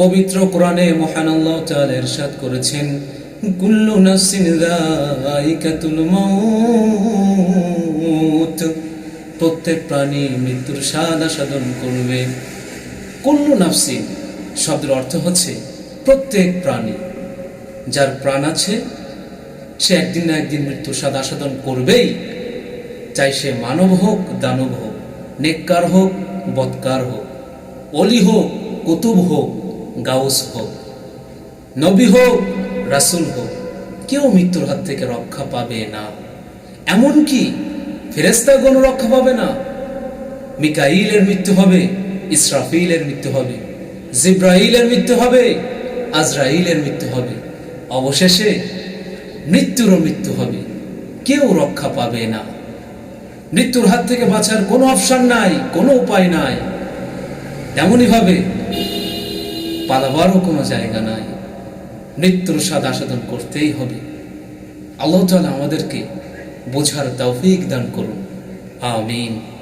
পবিত্র কোরআনে মহান আল্লাহ তাআলা ইরশাদ করেছেন, কুল্লু নাফসিন যায়িকাতুল মাউত প্রত্যেক প্রাণী মৃত্যুর স্বাদ আস্বাদন করবে। কুল্লু নাফসিন শব্দের অর্থ হচ্ছে প্রত্যেক প্রাণী। যার প্রাণ আছে, সে একদিন না একদিন মৃত্যুর স্বাদ আস্বাদন করবেই। চাই সে মানব হোক, দানব হোক, নেককার হোক, বৎকার হোক, অলি হোক, কুতুব হোক গাউস হোক, নবী হোক, রাসুল হোক, কেউ মৃত্যুর হাত থেকে রক্ষা পাবে না। এমনকি ফেরেস্তাগণ রক্ষা পাবে না। মিকাইলের মৃত্যু হবে, ইসরাফিলের মৃত্যু হবে জিব্রাহিলের মৃত্যু হবে, আজরাইলের মৃত্যু হবে। অবশেষে মৃত্যুরও মৃত্যু হবে, কেউ রক্ষা পাবে না। মৃত্যুর হাত থেকে বাঁচার কোনো অপশন নাই, কোনো উপায় নাই। তেমনই ভাবে পালাবারও কোনো জায়গা নাই। নৃত্য স্বাদ আসাদন করতেই হবে। আল্লাহ তালা আমাদেরকে বোঝার তৌফিক দান করুন। আমিন।